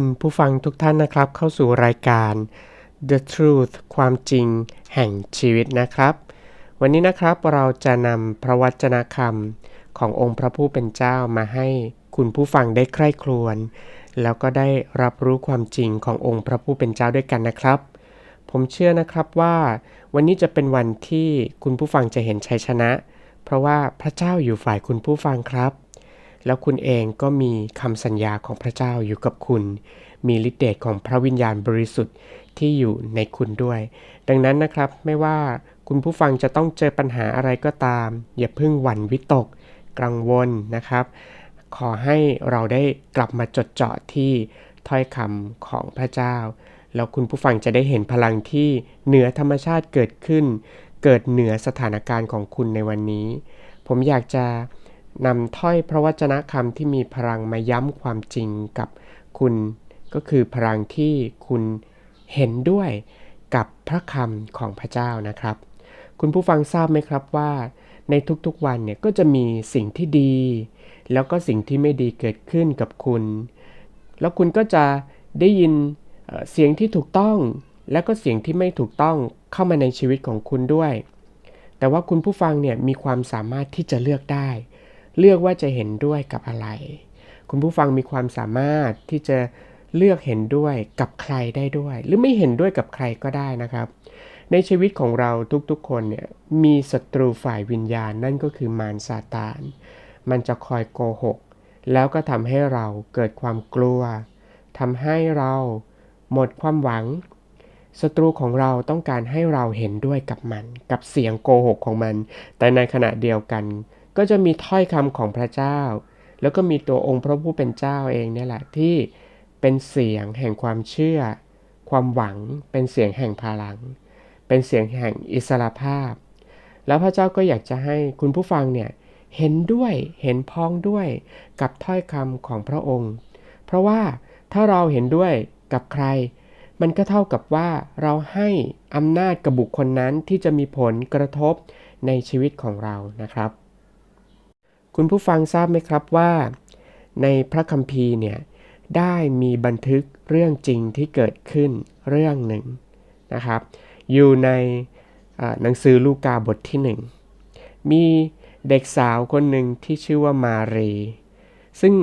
คุณผู้ฟังทุกท่านนะครับ เข้าสู่รายการ The Truth ความจริงแห่งชีวิตนะครับ วันนี้นะครับเราจะนำพระวจนะคำขององค์พระผู้เป็นเจ้ามาให้คุณผู้ฟังได้ใคร่ครวญแล้วก็ได้รับรู้ความจริงขององค์พระผู้เป็นเจ้าด้วยกันนะครับ ผมเชื่อนะครับว่า วันนี้จะเป็นวันที่คุณผู้ฟังจะเห็นชัยชนะ เพราะว่าพระเจ้าอยู่ฝ่ายคุณผู้ฟังครับ แล้วคุณเองก็มีคำสัญญาของพระเจ้าอยู่กับคุณ มีฤทธิ์เดชของพระวิญญาณบริสุทธิ์ที่อยู่ในคุณด้วย ดังนั้นนะครับไม่ว่าคุณผู้ฟังจะต้องเจอปัญหาอะไรก็ตาม อย่าเพิ่งหวั่นวิตก กังวลนะครับ ขอให้เราได้กลับมาจดจ่อที่ถ้อยคำของพระเจ้า แล้วคุณผู้ฟังจะได้เห็นพลังที่เหนือธรรมชาติเกิดขึ้น เกิดเหนือสถานการณ์ของคุณในวันนี้ ผมอยากจะ นำถ้อยพระวจนะคำที่มีพลังมาย้ำความจริงกับคุณ ก็คือพลังที่คุณเห็นด้วยกับพระคำของพระเจ้านะครับ คุณผู้ฟังทราบไหมครับว่า ในทุกๆวันเนี่ยก็จะมีสิ่งที่ดี แล้วก็สิ่งที่ไม่ดีเกิดขึ้นกับคุณ แล้วคุณก็จะได้ยินเสียงที่ถูกต้อง และก็เสียงที่ไม่ถูกต้องเข้ามาในชีวิตของคุณด้วย แต่ว่าคุณผู้ฟังเนี่ยมีความสามารถที่จะเลือกได้ เลือกว่าจะเห็นด้วยกับอะไร คุณผู้ฟังมีความสามารถที่จะเลือกเห็นด้วยกับใครได้ด้วย หรือไม่เห็นด้วยกับใครก็ได้นะครับ ในชีวิตของเราทุกๆคนเนี่ยมีศัตรูฝ่ายวิญญาณนั่นก็คือมารซาตาน มันจะคอยโกหก แล้วก็ทำให้เราเกิดความกลัวทำให้เราหมดความหวังศัตรูของเราต้องการให้เราเห็นด้วยกับมัน กับเสียงโกหกของมัน แต่ในขณะเดียวกัน ก็จะมีถ้อยคำของพระเจ้า แล้วก็มีตัวองค์พระผู้เป็นเจ้าเองเนี่ยแหละที่เป็นเสียงแห่งความเชื่อ ความหวัง เป็นเสียงแห่งพลัง เป็นเสียงแห่งอิสรภาพ แล้วพระเจ้าก็อยากจะให้คุณผู้ฟังเนี่ยเห็นด้วยเห็นพ้องด้วยกับถ้อยคำของพระองค์ เพราะว่าถ้าเราเห็นด้วยกับใคร มันก็เท่ากับว่าเราให้อำนาจกับบุคคลนั้นที่จะมีผลกระทบในชีวิตของเรานะครับ คุณผู้ฟังทราบไหมครับว่า ในพระคัมภีร์เนี่ยได้มีบันทึกเรื่องจริงที่เกิดขึ้นเรื่องหนึ่งนะครับ อยู่ในหนังสือลูกาบทที่ 1 มีเด็กสาวคนหนึ่งที่ชื่อว่ามารี ซึ่ง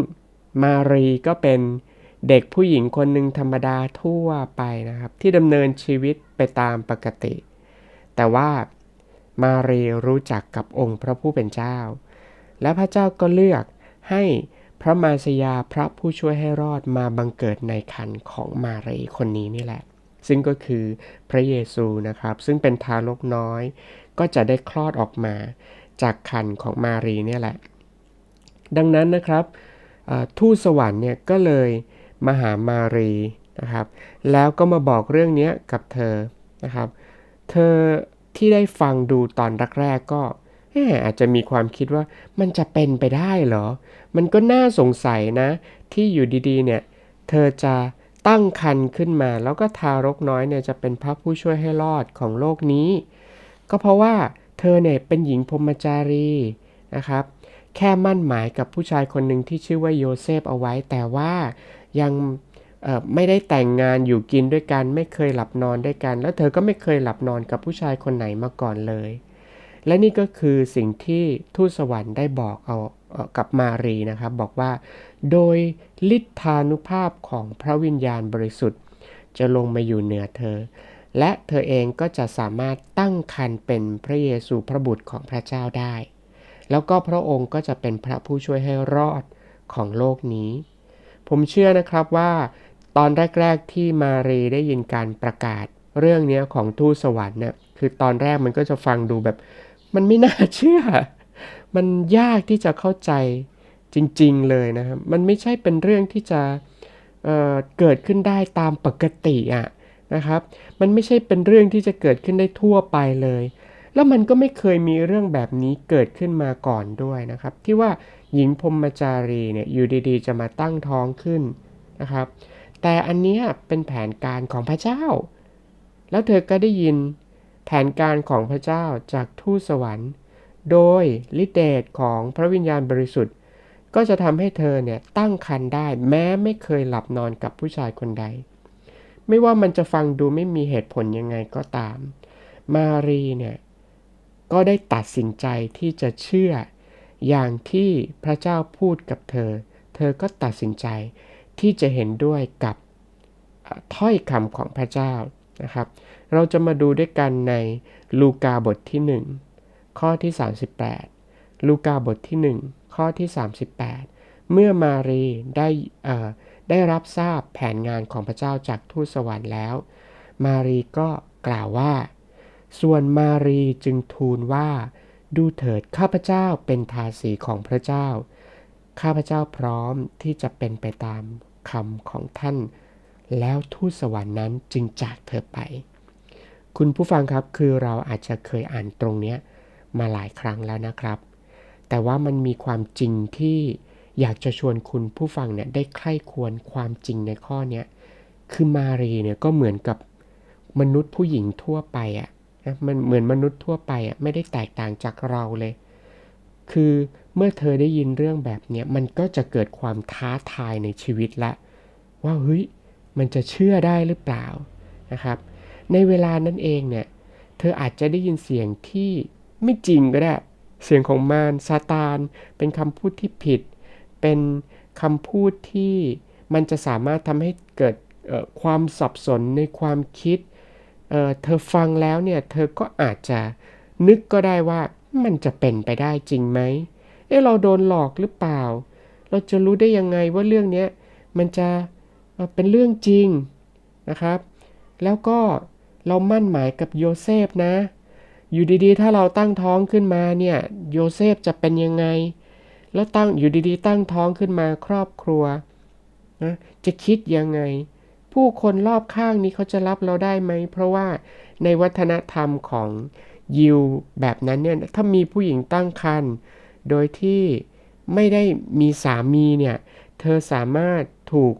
มารีก็เป็นเด็กผู้หญิงคนหนึ่งธรรมดาทั่วไปนะครับ ที่ดำเนินชีวิตไปตามปกติ แต่ว่ามารีรู้จักกับองค์พระผู้เป็นเจ้า และพระเจ้าก็เลือกให้พระมาสยาพระผู้ช่วยให้รอดมาบังเกิดในคันของมารีคนนี้นี่แหละ ซึ่งก็คือพระเยซูนะครับ ซึ่งเป็นทารกน้อย ก็จะได้คลอดออกมาจากคันของมารีเนี่ยแหละ ดังนั้นนะครับทูตสวรรค์เนี่ยก็เลยมาหามารีนะครับ แล้วก็มาบอกเรื่องนี้กับเธอนะครับ เธอที่ได้ฟังดูตอนแรกๆก็ อาจจะมีความคิดว่ามันจะเป็นไปได้เหรอ มันก็น่าสงสัยนะ ที่อยู่ดีๆเนี่ย เธอจะตั้งคันขึ้นมา แล้วก็ทารกน้อยเนี่ยจะเป็นพระผู้ช่วยให้รอดของโลกนี้ ก็เพราะว่าเธอเนี่ยเป็นหญิงพรมจารีนะครับ แค่มั่นหมายกับผู้ชายคนหนึ่งที่ชื่อว่าโยเซฟเอาไว้ แต่ว่ายังไม่ได้แต่งงานอยู่กินด้วยกัน ไม่เคยหลับนอนด้วยกัน แล้วเธอก็ไม่เคยหลับนอนกับผู้ชายคนไหนมาก่อนเลย และนี่ก็คือสิ่งที่ทูตสวรรค์ได้บอกเอากับมารีนะครับ บอกว่า โดยฤทธานุภาพของพระวิญญาณบริสุทธิ์ จะลงมาอยู่เหนือเธอ และเธอเองก็จะสามารถตั้งคันเป็นพระเยซูพระบุตรของพระเจ้าได้ แล้วก็พระองค์ก็จะเป็นพระผู้ช่วยให้รอดของโลกนี้ ผมเชื่อนะครับว่า ตอนแรก ๆ ที่มารีได้ยินการประกาศเรื่องนี้ของทูตสวรรค์เนี่ยคือตอนแรกมันก็จะฟังดูแบบ มันไม่น่าเชื่อ มันยากที่จะเข้าใจจริงๆเลยนะครับ มันไม่ใช่เป็นเรื่องที่จะเเกิดขึ้นได้ตามปกติอะนะครับ มันไม่ใช่เป็นเรื่องที่จะเกิดขึ้นได้ทั่วไปเลย แล้วมันก็ไม่เคยมีเรื่องแบบนี้เกิดขึ้นมาก่อนด้วยนะครับ ที่ว่าหญิงพรมจารีเนี่ยอยู่ดีๆ จะมาตั้งท้องขึ้นนะครับ แต่อันนี้เป็นแผนการของพระเจ้า แล้วเธอก็ได้ยิน แผนการของพระเจ้าจากทูตสวรรค์ โดยฤทธิเดชของพระวิญญาณบริสุทธิ์ ก็จะทำให้เธอเนี่ยตั้งครรภ์ได้แม้ไม่เคยหลับนอนกับผู้ชายคนใด ไม่ว่ามันจะฟังดูไม่มีเหตุผลยังไงก็ตาม มารีเนี่ยก็ได้ตัดสินใจที่จะเชื่อ อย่างที่พระเจ้าพูดกับเธอ เธอก็ตัดสินใจที่จะเห็นด้วยกับถ้อยคำของพระเจ้า นะครับ เราจะมาดูด้วยกันในลูกาบทที่ 1 ข้อที่ 38 ลูกาบทที่ 1 ข้อที่ 38 เมื่อมารีได้ได้รับทราบแผนงานของพระเจ้าจากทูตสวรรค์แล้ว มารีก็กล่าวว่า ส่วนมารีจึงทูลว่า ดูเถิดข้าพเจ้าเป็นทาสีของพระเจ้า ข้าพเจ้าพร้อมที่จะเป็นไปตามคำของท่าน แล้วทูตสวรรค์นั้นจึงจากเธอไป คุณผู้ฟังครับคือเราอาจจะเคยอ่านตรงนี้มาหลายครั้งแล้วนะครับ แต่ว่ามันมีความจริงที่อยากจะชวนคุณผู้ฟังเนี่ยได้ใคร่ควรความจริงในข้อนี้คือมารีเนี่ยก็เหมือนกับมนุษย์ผู้หญิงทั่วไปอะ่ะมันเหมือนมนุษย์ทั่วไปอะ่ะไม่ได้แตกต่างจากเราเลย คือเมื่อเธอได้ยินเรื่องแบบเนี้ยมันก็จะเกิดความท้าทายในชีวิตละ ว่าเฮ้ย มันจะเชื่อได้หรือเปล่านะครับ ในเวลานั้นเองเนี่ยเธออาจจะได้ยินเสียงที่ไม่จริงก็ได้ เสียงของมารซาตาน เป็นคำพูดที่ผิด เป็นคำพูดที่มันจะสามารถทำให้เกิดความสับสนในความคิดเเธอฟังแล้วเนี่ย เธอก็อาจจะนึกก็ได้ว่ามันจะเป็นไปได้จริงไหม เอ๊ะเราโดนหลอกหรือเปล่า เราจะรู้ได้ยังไงว่าเรื่องนี้มันจะ เป็นเรื่องจริงนะครับ แล้วก็เรามั่นหมายกับโยเซฟนะ อยู่ดีๆ ถ้าเราตั้งท้องขึ้นมาเนี่ยโยเซฟจะเป็นยังไง แล้วตั้งอยู่ดีๆ ตั้งท้องขึ้นมาครอบครัวนะจะคิดยังไง ผู้คนรอบข้างนี้เขาจะรับเราได้ไหม เพราะว่าในวัฒนธรรมของยิวแบบนั้นเนี่ยถ้ามีผู้หญิงตั้งครรภ์โดยที่ไม่ได้มีสามีเนี่ย เธอสามารถถูก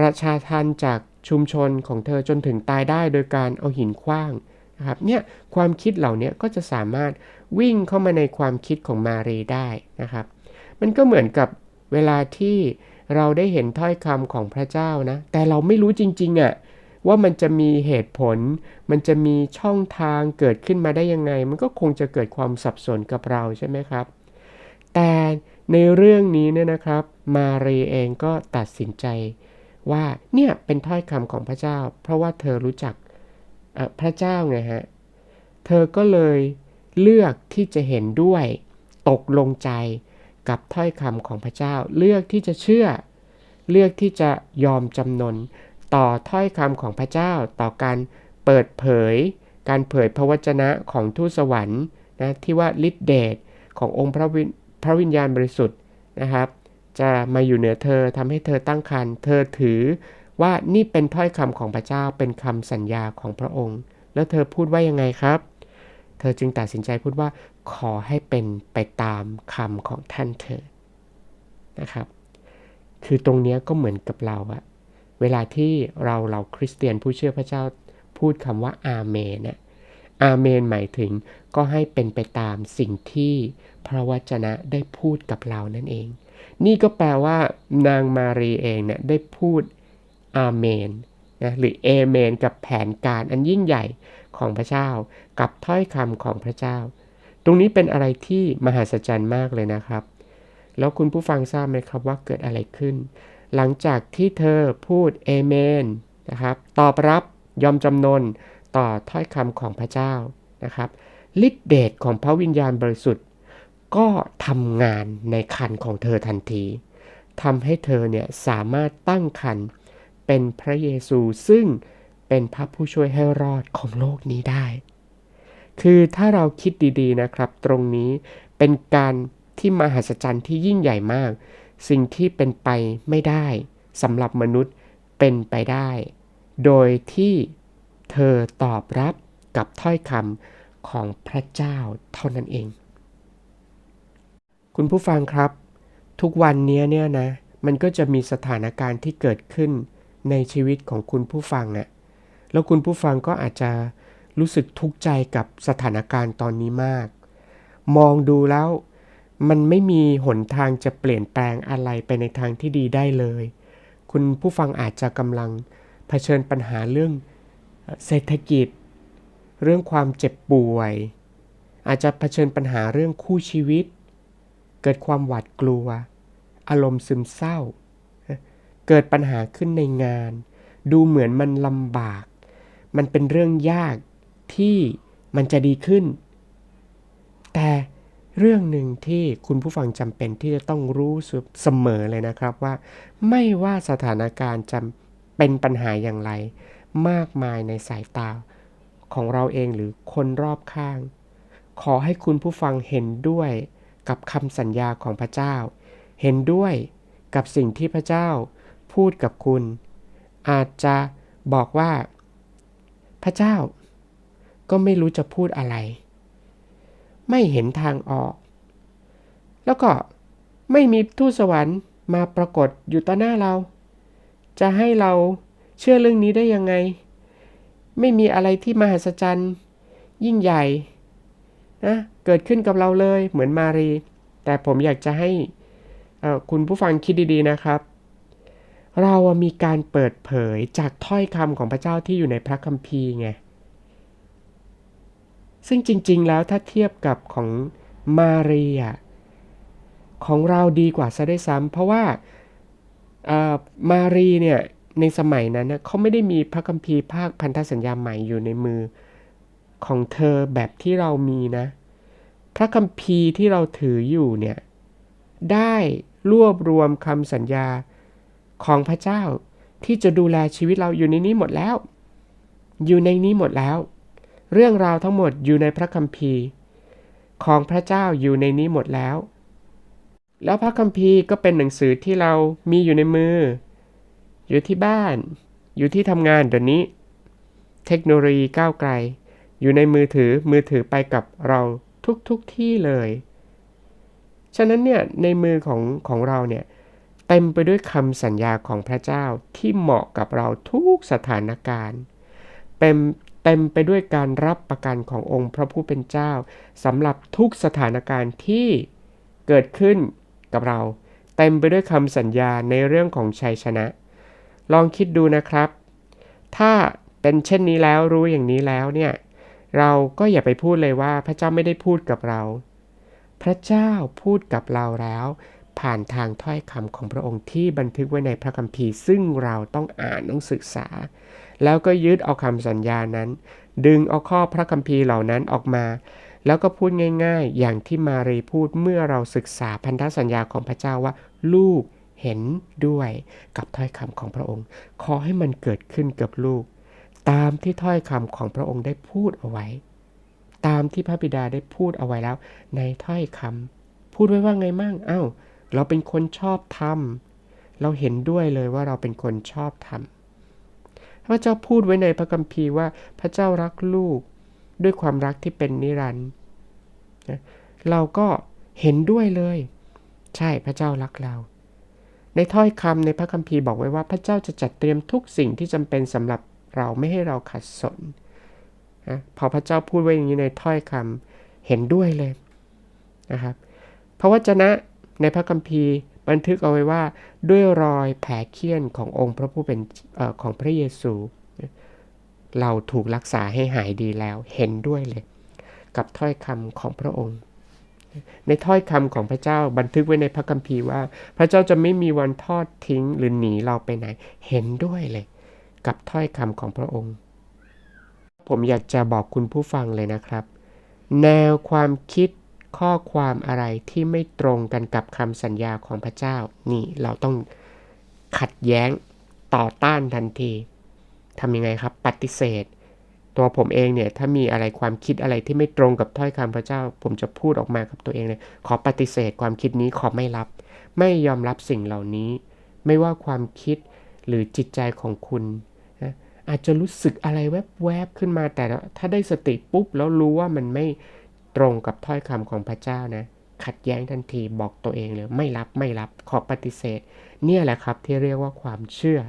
ประชาทันจากชุมชนของเธอจนถึงตายได้โดยการเอาหินคว้างนะครับเนี่ยความคิดเหล่านี้ก็จะสามารถวิ่งเข้ามาในความคิดของมารีได้นะครับ มันก็เหมือนกับเวลาที่เราได้เห็นถ้อยคำของพระเจ้านะ แต่เราไม่รู้จริงๆอะ่ะว่ามันจะมีเหตุผล มันจะมีช่องทางเกิดขึ้นมาได้ยังไง มันก็คงจะเกิดความสับสนกับเราใช่ไหมครับ แต่ในเรื่องนี้เนี่ยนะครับ มารีเองก็ตัดสินใจ ว่าเนี่ยเป็นถ้อยคำของพระเจ้า เพราะว่าเธอรู้จักพระเจ้าไงฮะ เธอก็เลยเลือกที่จะเห็นด้วยตกลงใจกับถ้อยคำของพระเจ้า เลือกที่จะเชื่อ เลือกที่จะยอมจำนนต่อถ้อยคำของพระเจ้า ต่อการเปิดเผย การเผยพระวจนะของทูตสวรรค์นะที่ว่าฤทธิเดชขององค์พระวิญญาณบริสุทธิ์นะครับ จะมาอยู่เหนือเธอทำให้เธอตั้งครรภ์เธอถือว่านี่เป็นถ้อยคำของพระเจ้าเป็นคำสัญญาของพระองค์ แล้วเธอพูดว่ายังไงครับ เธอจึงตัดสินใจพูดว่าขอให้เป็นไปตามคำของท่านเถิดนะครับ คือตรงนี้ก็เหมือนกับเราอะเวลาที่เราเราคริสเตียนผู้เชื่อพระเจ้าพูดคำว่าอาเมนเนี่ยอาเมนหมายถึงก็ให้เป็นไปตามสิ่งที่พระวจนะได้พูดกับเรานั่นเอง นี่ก็แปลว่านางมารีเองเนี่ยได้พูดอาเมนนะหรือเอเมน กับแผนการอันยิ่งใหญ่ของพระเจ้า กับถ้อยคำของพระเจ้า ตรงนี้เป็นอะไรที่มหัศจรรย์มากเลยนะครับ แล้วคุณผู้ฟังทราบไหมครับว่าเกิดอะไรขึ้น หลังจากที่เธอพูดเอเมนนะครับตอบรับยอมจำนนต่อถ้อยคำของพระเจ้านะครับฤทธิเดชของพระวิญญาณบริสุทธิ์ ก็ทำงานในคันของเธอทันทีทำให้เธอเนี่ยสามารถตั้งคันเป็นพระเยซูซึ่งเป็นพระผู้ช่วยให้รอดของโลกนี้ได้ คือถ้าเราคิดดีๆนะครับ ตรงนี้เป็นการที่มหัศจรรย์ที่ยิ่งใหญ่มาก สิ่งที่เป็นไปไม่ได้สำหรับมนุษย์เป็นไปได้ โดยที่เธอตอบรับกับถ้อยคำของพระเจ้าเท่านั้นเอง คุณผู้ฟังครับ ทุกวันนี้เนี่ยนะ มันก็จะมีสถานการณ์ที่เกิดขึ้นในชีวิตของคุณผู้ฟังอะ่ะแล้วคุณผู้ฟังก็อาจจะรู้สึกทุกข์ใจกับสถานการณ์ตอนนี้มาก มองดูแล้วมันไม่มีหนทางจะเปลี่ยนแปลงอะไรไปในทางที่ดีได้เลย คุณผู้ฟังอาจจะกำลังเผชิญปัญหาเรื่องเอ่อเศรษฐกิจ เรื่องความเจ็บป่วย อาจจะเผชิญปัญหาเรื่องคู่ชีวิต เกิดความหวาดกลัว อารมณ์ซึมเศร้า เกิดปัญหาขึ้นในงาน ดูเหมือนมันลำบาก มันเป็นเรื่องยากที่มันจะดีขึ้น แต่เรื่องหนึ่งที่คุณผู้ฟังจำเป็นที่จะต้องรู้เสมอเลยนะครับว่า ไม่ว่าสถานการณ์จะเป็นปัญหาอย่างไร มากมายในสายตาของเราเองหรือคนรอบข้าง ขอให้คุณผู้ฟังเห็นด้วย กับคำสัญญาของพระเจ้า เห็นด้วยกับสิ่งที่พระเจ้าพูดกับคุณ อาจจะบอกว่า พระเจ้า ก็ไม่รู้จะพูดอะไร ไม่เห็นทางออก แล้วก็ไม่มีทูตสวรรค์มาปรากฏอยู่ต่อหน้าเรา จะให้เราเชื่อเรื่องนี้ได้ยังไง ไม่มีอะไรที่มหัศจรรย์ ยิ่งใหญ่นะ เกิดขึ้นกับเราเลยเหมือนมารี แต่ผมอยากจะให้คุณผู้ฟังคิดดีๆนะครับ เรามีการเปิดเผยจากถ้อยคำของพระเจ้าที่อยู่ในพระคัมภีร์ไงซึ่งจริงๆแล้วถ้าเทียบกับของมารีอะของเราดีกว่าซะด้วยซ้ำเพราะว่ามารีเนี่ยในสมัยนั้นนะเขาไม่ได้มีพระคัมภีร์ภาคพันธสัญญาใหม่อยู่ในมือของเธอแบบที่เรามีนะ พระคัมภีร์ที่เราถืออยู่เนี่ยได้รวบรวมคำสัญญาของพระเจ้าที่จะดูแลชีวิตเราอยู่ในนี้หมดแล้ว อยู่ในนี้หมดแล้ว เรื่องราวทั้งหมดอยู่ในพระคัมภีร์ ของพระเจ้าอยู่ในนี้หมดแล้ว แล้วพระคัมภีร์ก็เป็นหนังสือที่เรามีอยู่ในมือ อยู่ที่บ้าน อยู่ที่ทำงานเดี๋ยวนี้ เทคโนโลยีก้าวไกล อยู่ในมือถือมือถือไปกับเรา ทุกๆทที่เลย ฉะนั้นเนี่ยในมือของของเราเนี่ยเต็มไปด้วยคำสัญญาของพระเจ้าที่เหมาะกับเราทุกสถานการณ์เป็นเต็มไปด้วยการรับประกันขององค์พระผู้เป็นเจ้าสำหรับทุกสถานการณ์ที่เกิดขึ้นกับเรา เต็มไปด้วยคำสัญญาในเรื่องของชัยชนะ ลองคิดดูนะครับ ถ้าเป็นเช่นนี้แล้วรู้อย่างนี้แล้วเนี่ย เราก็อย่าไปพูดเลยว่าพระเจ้าไม่ได้พูดกับเรา พระเจ้าพูดกับเราแล้ว ผ่านทางถ้อยคำของพระองค์ที่บันทึกไว้ในพระคัมภีร์ ซึ่งเราต้องอ่านต้องศึกษา แล้วก็ยึดเอาคำสัญญานั้น ดึงเอาข้อพระคัมภีร์เหล่านั้นออกมา แล้วก็พูดง่ายๆ อย่างที่มารีพูดเมื่อเราศึกษาพันธสัญญาของพระเจ้าว่า ลูกเห็นด้วยกับถ้อยคำของพระองค์ ขอให้มันเกิดขึ้นกับลูก ตามที่ถ้อยคำของพระองค์ได้พูดเอาไว้ ตามที่พระบิดาได้พูดเอาไว้แล้ว ในถ้อยคำพูดไว้ว่าไงมั่งอ้าวเราเป็นคนชอบธรรมเราเห็นด้วยเลยว่าเราเป็นคนชอบธรรมพระเจ้าพูดไว้ในพระคัมภีร์ว่าพระเจ้ารักลูกด้วยความรักที่เป็นนิรันดร์เราก็เห็นด้วยเลย ใช่พระเจ้ารักเรา ในถ้อยคำในพระคัมภีร์บอกไว้ว่าพระเจ้าจะจัดเตรียมทุกสิ่งที่จำเป็นสำหรับ เราไม่ให้เราขัดสนนะพอพระเจ้าพูดไว้อย่างนี้ในถ้อยคำเห็นด้วยเลยนะครับพระวจนะในพระคัมภีร์บันทึกเอาไว้ว่าด้วยรอยแผลเคี้ยนขององค์พระผู้เป็นออของพระเยซู เราถูกรักษาให้หายดีแล้วเห็นด้วยเลย กับถ้อยคำของพระองค์ ในถ้อยคำของพระเจ้าบันทึกไว้ในพระคัมภีร์ว่า พระเจ้าจะไม่มีวันทอดทิ้งหรือหนีเราไปไหน เห็นด้วยเลย กับถ้อยคำของพระองค์ ผมอยากจะบอกคุณผู้ฟังเลยนะครับ แนวความคิดข้อความอะไรที่ไม่ตรงกันกับคำสัญญาของพระเจ้า นี่เราต้องขัดแย้งต่อต้านทันทีทำยังไงครับ ปฏิเสธ ตัวผมเองเนี่ยถ้ามีอะไรความคิดอะไรที่ไม่ตรงกับถ้อยคำพระเจ้า ผมจะพูดออกมากับตัวเองเลยขอปฏิเสธความคิดนี้ขอไม่รับ ไม่ยอมรับสิ่งเหล่านี้ ไม่ว่าความคิดหรือจิตใจของคุณ อาจจะรู้สึกอะไรแวบๆขึ้นมาแต่ถ้าได้สติปุ๊บแล้วรู้ว่ามันไม่ตรงกับถ้อยคำของพระเจ้านะ ขัดแย้งทันทีบอกตัวเองเลยไม่รับไม่รับขอปฏิเสธ เนี่ยแหละครับที่เรียกว่าความเชื่อ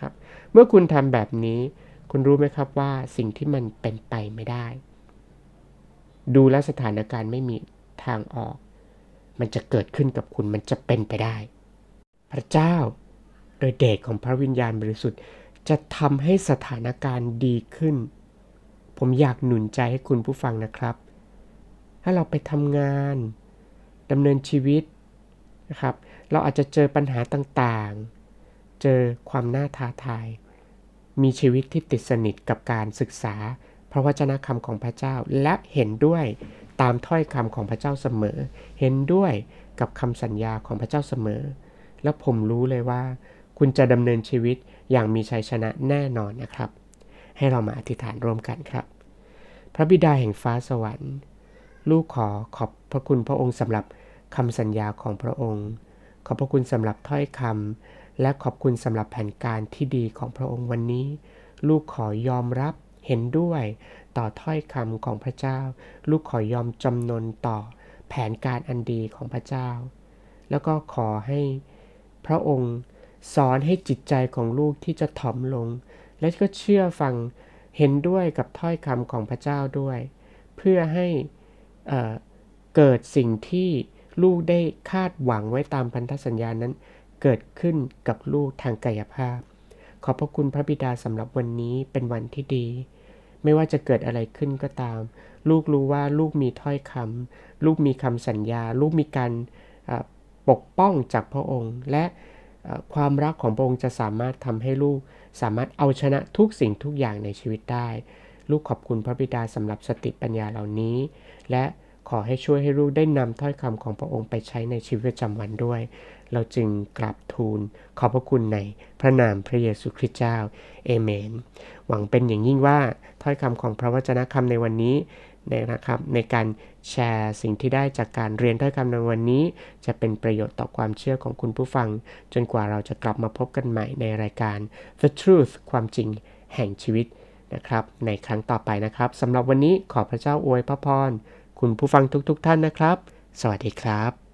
ครับเมื่อคุณทำแบบนี้ คุณรู้ไหมครับว่าสิ่งที่มันเป็นไปไม่ได้ ดูแลสถานการณ์ไม่มีทางออก มันจะเกิดขึ้นกับคุณมันจะเป็นไปได้ พระเจ้าโดยเดชของพระวิญญาณบริสุทธิ์ จะทำให้สถานการณ์ดีขึ้น ผมอยากหนุนใจให้คุณผู้ฟังนะครับ ถ้าเราไปทำงานดำเนินชีวิตนะครับ เราอาจจะเจอปัญหาต่างๆ เจอความน่าท้าทาย มีชีวิตที่ติดสนิทกับการศึกษา พระวจนะคำของพระเจ้าและเห็นด้วยตามถ้อยคำของพระเจ้าเสมอ เห็นด้วยกับคำสัญญาของพระเจ้าเสมอ แล้วผมรู้เลยว่า คุณจะดำเนินชีวิต อย่างมีชัยชนะแน่นอนนะครับ ให้เรามาอธิษฐานร่วมกันครับ พระบิดาแห่งฟ้าสวรรค์ ลูกขอขอบพระคุณพระองค์สำหรับคำสัญญาของพระองค์ ขอบพระคุณสำหรับถ้อยคำและขอบคุณสำหรับแผนการที่ดีของพระองค์วันนี้ ลูกขอยอมรับเห็นด้วยต่อถ้อยคำของพระเจ้า ลูกขอยอมจำนนต่อแผนการอันดีของพระเจ้า แล้วก็ขอให้พระองค์ สอนให้จิตใจของลูกที่จะถ่อมลง และก็เชื่อฟังเห็นด้วยกับถ้อยคำของพระเจ้าด้วย เพื่อให้เเกิดสิ่งที่ลูกได้คาดหวังไว้ตามพันธสัญญานั้น เกิดขึ้นกับลูกทางกายภาพ ขอบพระคุณพระบิดาสำหรับวันนี้เป็นวันที่ดี ไม่ว่าจะเกิดอะไรขึ้นก็ตาม ลูกรู้ว่าลูกมีถ้อยคำลูกมีคำสัญญา ลูกมีการปกป้องจากพระองค์ และ ความรักของพระองค์จะสามารถทำให้ลูกสามารถเอาชนะทุกสิ่งทุกอย่างในชีวิตได้ ลูกขอบคุณพระบิดาสำหรับสติปัญญาเหล่านี้ และขอให้ช่วยให้ลูกได้นำถ้อยคำของพระองค์ไปใช้ในชีวิตประจำวันด้วย เราจึงกราบทูลขอบพระคุณในพระนามพระเยซูคริสต์เจ้า เอเมน หวังเป็นอย่างยิ่งว่าถ้อยคำของพระวจนะคำในวันนี้ นะครับในการแชร์สิ่งที่ได้จากการเรียนถ้อยคำในวันนี้ จะเป็นประโยชน์ต่อความเชื่อของคุณผู้ฟัง จนกว่าเราจะกลับมาพบกันใหม่ในรายการ The Truth ความจริงแห่งชีวิตนะครับในครั้งต่อไปนะครับสำหรับวันนี้ขอพระเจ้าอวยพระพรคุณผู้ฟังทุกๆทท่านนะครับ สวัสดีครับ